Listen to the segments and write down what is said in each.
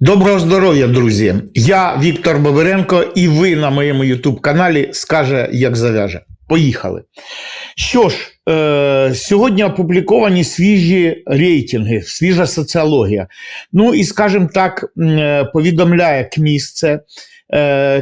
Доброго здоров'я, друзі! Я Віктор Бобиренко, і ви на моєму Ютуб каналі скаже, як зав'яже. Поїхали. Що ж, е, сьогодні опубліковані свіжі рейтинги, свіжа соціологія. Ну і, скажімо так, е, повідомляє КМІС, це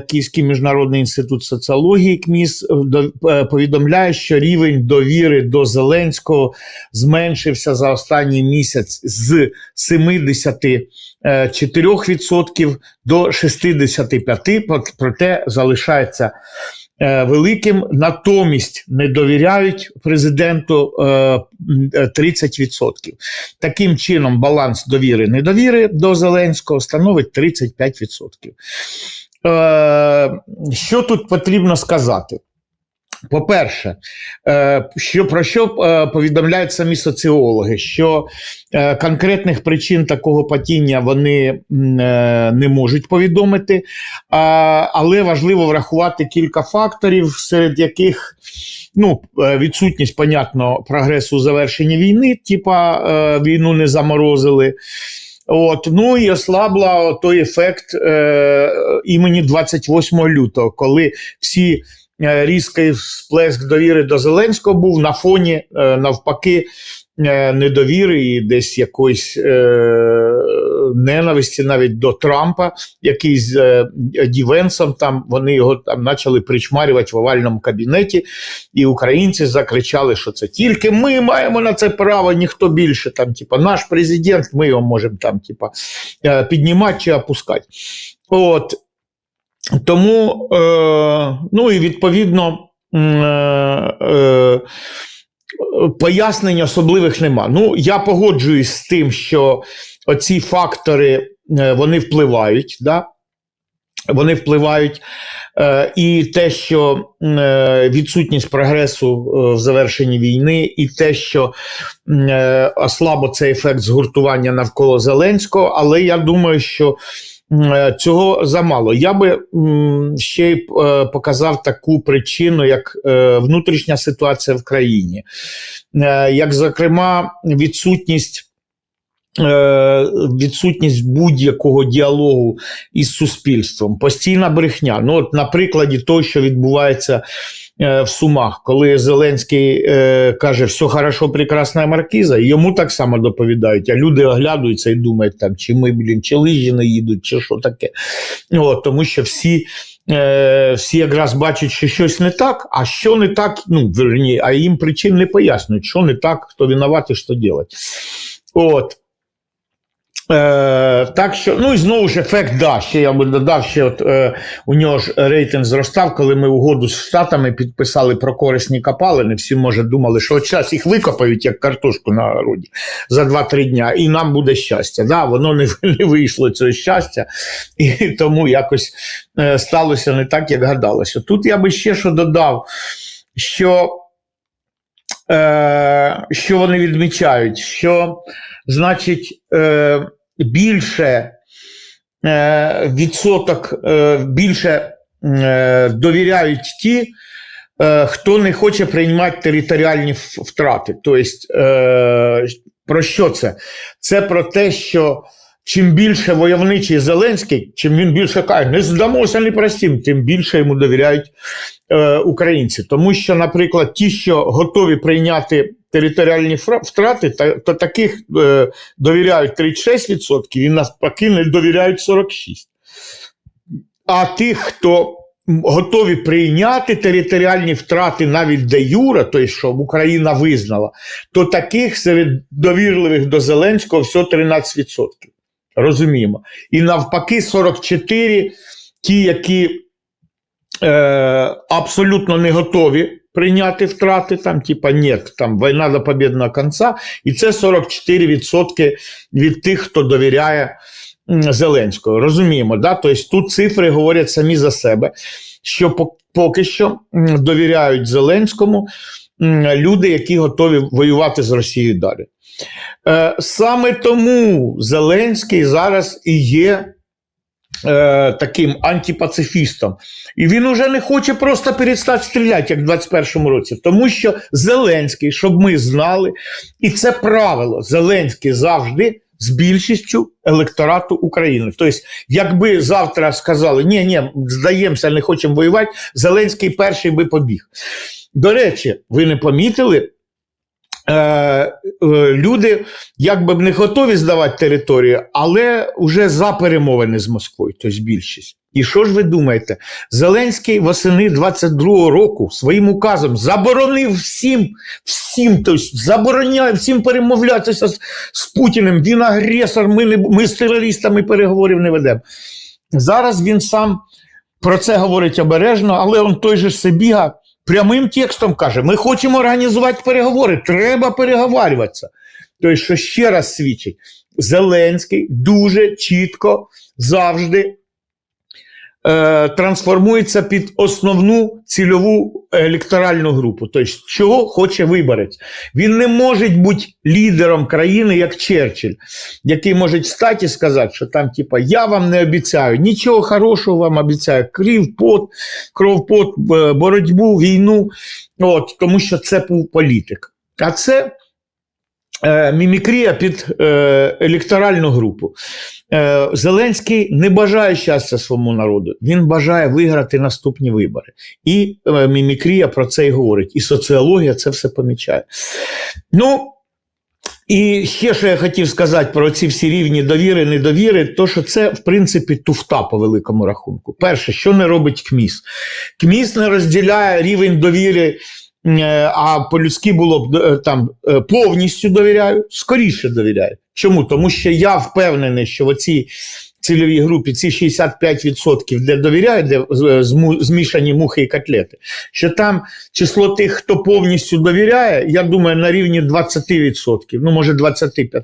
Київський міжнародний інститут соціології КМІС, е, е, повідомляє, що рівень довіри до Зеленського зменшився за останній місяць з 70 е, 4% до 65%, проте залишається е, великим. Натомість не довіряють президенту е, м, е, 30%. Таким чином, баланс довіри недовіри до Зеленського становить 35%. Е, Що тут потрібно сказати? По-перше, е, що, про що е, повідомляють самі соціологи, що конкретних причин такого падіння вони не можуть повідомити, але важливо врахувати кілька факторів, серед яких ну, відсутність, понятно, прогресу у завершенні війни, типа війну не заморозили. От, ну і ослабла той ефект е, імені 28 лютого, коли всі е, різкий сплеск довіри до Зеленського був на фоні е, навпаки недовіри і десь якоїсь е, ненависті навіть до Трампа, який з е, Дівенсом там вони його там почали причмарювати в овальному кабінеті, і українці закричали, що це тільки ми маємо на це право, ніхто більше. Там, типа, наш президент, ми його можемо там, типа, е, піднімати чи опускати. От. Тому, е, ну і відповідно, е, е, пояснень особливих нема. Ну, я погоджуюсь з тим, що оці фактори е, вони впливають. Да? Вони впливають. Е, і те, що е, відсутність прогресу в завершенні війни, і те, що ослабо цей ефект згуртування навколо Зеленського, але я думаю, що цього замало. Я би ще й е, показав таку причину, як е, внутрішня ситуація в країні, Е, як, зокрема, відсутність. е, Відсутність будь-якого діалогу із суспільством, постійна брехня. Ну, от на прикладі того, що відбувається е, в Сумах, коли Зеленський е, каже, все хорошо, прекрасна маркіза, йому так само доповідають, а люди оглядаються і думають, там, чи ми, блін, чи лижі не їдуть, чи що таке. От, тому що всі. Е, всі якраз бачать, що щось не так, а що не так, ну, верні, а їм причин не пояснюють, що не так, хто винуватий, що робити. От. Е, так що, ну і знову ж ефект, да, ще я би додав, ще от е, у нього ж рейтинг зростав, коли ми угоду з Штатами підписали про корисні копалини. Всі, може, думали, що от зараз їх викопають як картошку на городі за 2-3 дня, і нам буде щастя. Да, воно не, не вийшло цього щастя, і тому якось е, сталося не так, як гадалося. Тут я би ще що додав, що, е, що вони відмічають, що значить. Е, більше е, відсоток, е, більше е, довіряють ті, хто не хоче приймати територіальні втрати. Тобто, про що це? Це про те, що чим більше войовничий Зеленський, чим він більше каже, не здамося, не простім, тим більше йому довіряють е, українці. Тому що, наприклад, ті, що готові прийняти територіальні втрати, та, то таких е, довіряють 36% і навпаки не довіряють 46%. А тих, хто готові прийняти територіальні втрати навіть де Юра, тобто, що Україна визнала, то таких серед довірливих до Зеленського всього 13%. Розуміємо. І навпаки, 44 ті, які е, абсолютно не готові прийняти втрати, там, типа, ні, там війна до побєдного кінця, і це 44% від тих, хто довіряє Зеленського. Розуміємо, да? тобто тут цифри говорять самі за себе, що поки що довіряють Зеленському люди, які готові воювати з Росією далі. Е, Саме тому Зеленський зараз і є е, таким антипацифістом. І він уже не хоче просто перестати стріляти, як в 21-му році. Тому що Зеленський, щоб ми знали, і це правило, Зеленський завжди з більшістю електорату України. Тобто, якби завтра сказали, ні, ні, здаємося, не хочемо воювати, Зеленський перший би побіг. До речі, ви не помітили, люди якби б не готові здавати територію, але вже за перемовини з Москвою, тобто більшість. І що ж ви думаєте? Зеленський восени 22-го року своїм указом заборонив всім, всім, тобто забороняє всім перемовлятися з, з Путіним. Він агресор, ми, не, ми з терористами переговорів не ведемо. Зараз він сам про це говорить обережно, але он той же Себіга прямим текстом каже: ми хочемо організувати переговори, треба переговарюватися. Тобто, що ще раз свідчить, Зеленський дуже чітко завжди е, трансформується під основну цільову електоральну групу. Тобто, чого хоче виборець. Він не може бути лідером країни, як Черчилль, який може стати і сказати, що там, типа, я вам не обіцяю, нічого хорошого вам обіцяю, крів, пот, кров, пот, е, боротьбу, війну. От, тому що це був політик. А це мімікрія під е, електоральну групу. Е, Зеленський не бажає щастя своєму народу, він бажає виграти наступні вибори. І е, мімікрія про це і говорить, і соціологія це все помічає. Ну, і ще що я хотів сказати про ці всі рівні довіри, недовіри, то що це, в принципі, туфта по великому рахунку. Перше, що не робить КМІС? КМІС не розділяє рівень довіри. Е, А по-людськи було б е, там е, повністю довіряю, скоріше довіряю. Чому? Тому що я впевнений, що в оцій цільовій групі ці 65%, де довіряють, де змішані мухи і котлети, що там число тих, хто повністю довіряє, я думаю, на рівні 20%, ну може 25%.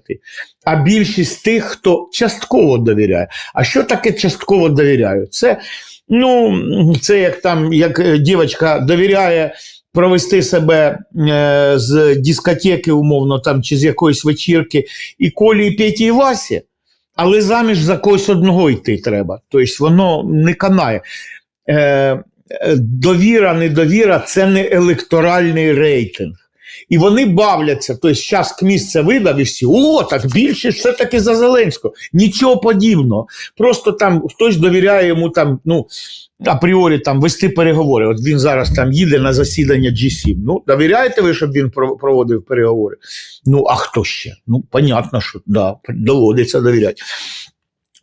А більшість тих, хто частково довіряє. А що таке частково довіряю? Це, ну, це як там, як дівчинка довіряє провести себе е, з дискотеки, умовно, там, чи з якоїсь вечірки, і Колі, і Петі, і Васі, але заміж за когось одного йти треба. Тобто воно не канає. Е, довіра, недовіра це не електоральний рейтинг. І вони бавляться. Тобто, зараз КМІС це видав і всі, о, так більшість все-таки за Зеленського. Нічого подібного. Просто там хтось довіряє йому там, ну, апріорі там вести переговори. От він зараз там їде на засідання G7. Ну, довіряєте ви, щоб він проводив переговори? Ну, а хто ще? Ну, понятно, що да, доводиться довіряти.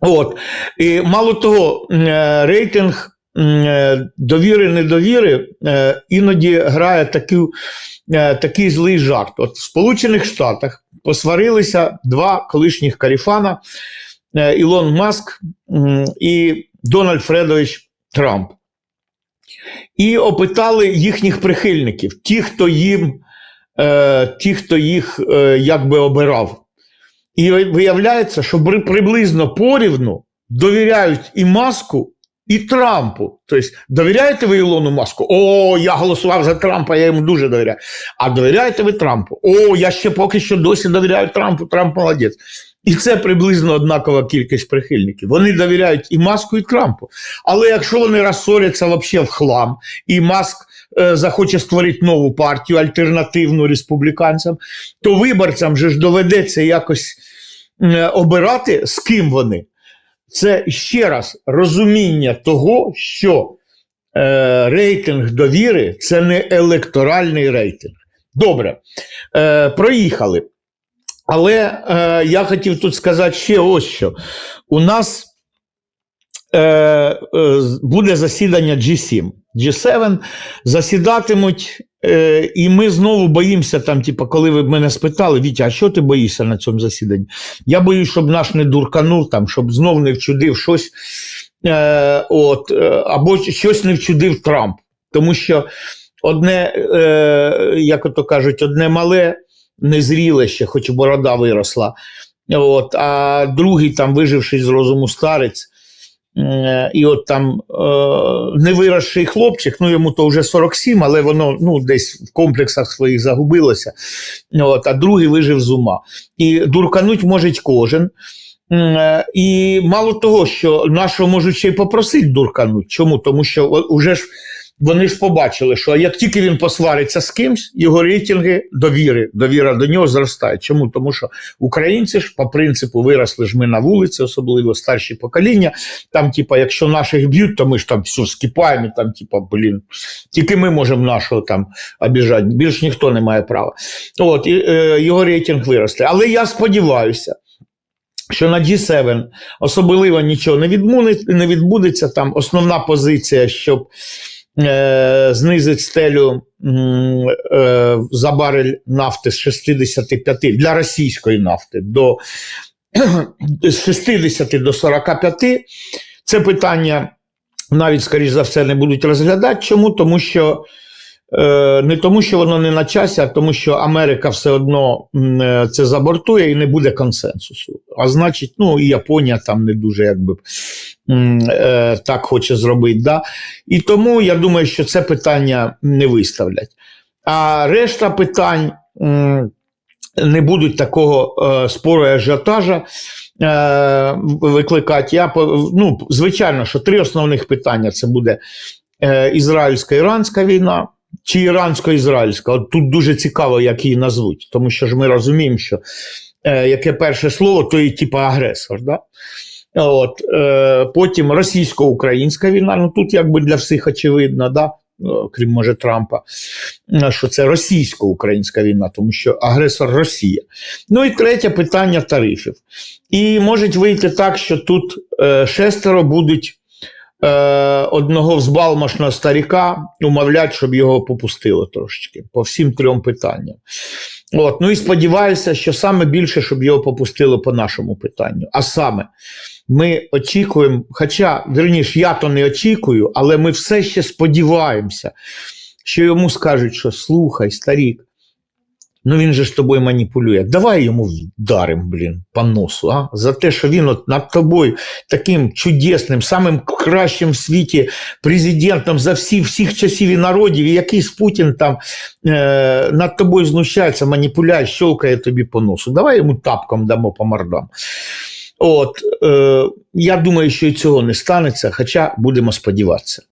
От. І мало того, е, рейтинг е, довіри, недовіри е, іноді грає таку, е, такий злий жарт. От в Сполучених Штатах посварилися два колишніх каріфана Ілон Маск і Дональд Фредович Трамп. І опитали їхніх прихильників, ті, хто їм, е, ті, хто їх е, якби обирав. І виявляється, що приблизно порівну довіряють і Маску, і Трампу. Тобто, довіряєте ви Ілону Маску? О, я голосував за Трампа, я йому дуже довіряю. А довіряєте ви Трампу? О, я ще поки що досі довіряю Трампу, Трамп молодець. І це приблизно однакова кількість прихильників. Вони довіряють і Маску, і Трампу. Але якщо вони розсоряться взагалі в хлам, і Маск е, захоче створити нову партію, альтернативну республіканцям, то виборцям же ж доведеться якось е, обирати, з ким вони. Це ще раз розуміння того, що е, рейтинг довіри це не електоральний рейтинг. Добре, е, проїхали. Але е, я хотів тут сказати ще ось що. У нас е, е, буде засідання G7. G7 засідатимуть, е, і ми знову боїмося, там, типу, коли ви мене спитали, Вітя, а що ти боїшся на цьому засіданні? Я боюсь, щоб наш не дурканув, там, щоб знов не вчудив щось, е, от, е, або щось не вчудив Трамп. Тому що одне, е, як ото кажуть, одне мале незріле ще, хоч борода виросла. От, а другий там виживший з розуму старець. Е, І от там е, невиросший хлопчик, ну йому то вже 47, але воно ну, десь в комплексах своїх загубилося. От, а другий вижив з ума. І дуркануть може кожен. Е, І мало того, що нашого можуть ще й попросити дуркануть. Чому? Тому що уже ж вони ж побачили, що як тільки він посвариться з кимсь, його рейтинги довіри, довіра до нього зростає. Чому? Тому що українці ж по принципу виросли ж ми на вулиці, особливо старші покоління. Там, типа, якщо наших б'ють, то ми ж там все скіпаємо, і там, типа, блін, тільки ми можемо нашого там обіжати. Більш ніхто не має права. От і е, його рейтинг виросте. Але я сподіваюся. Що на G7 особливо нічого не відбудеться, не відбудеться. Там основна позиція, щоб е, знизити стелю е, за барель нафти з 65 для російської нафти до з 60 до 45. Це питання навіть, скоріш за все, не будуть розглядати. Чому? Тому що е, не тому, що воно не на часі, а тому, що Америка все одно е, це забортує і не буде консенсусу. А значить, ну і Японія там не дуже якби так хоче зробити. Да? І тому я думаю, що це питання не виставлять. А решта питань не будуть такого е, спору і ажіотажа е, викликати. Я, ну, звичайно, що три основних питання це буде е, ізраїльсько-іранська війна. Чи ірансько-ізраїльська, от тут дуже цікаво, як її назвуть, тому що ж ми розуміємо, що е, яке перше слово, то і типа агресор. Да? От, е, потім російсько-українська війна, ну тут якби для всіх очевидно, да? е, крім може Трампа, е, що це російсько-українська війна, тому що агресор Росія. Ну і третє питання тарифів. І може вийти так, що тут е, шестеро будуть е, одного взбалмошного старіка умовлять, щоб його попустило трошечки по всім трьом питанням. От, ну і сподіваюся, що саме більше, щоб його попустило по нашому питанню. А саме, ми очікуємо, хоча, верніше, я то не очікую, але ми все ще сподіваємося, що йому скажуть, що слухай, старік, ну він же ж тобою маніпулює. Давай йому вдарим, блін, по носу, а? за те, що він от над тобою таким чудесним, самим кращим в світі президентом за всі, всіх часів і народів, і якийсь Путін там е, над тобою знущається, маніпуляє, щелкає тобі по носу. Давай йому тапком дамо по мордам. От, е, я думаю, що і цього не станеться, хоча будемо сподіватися.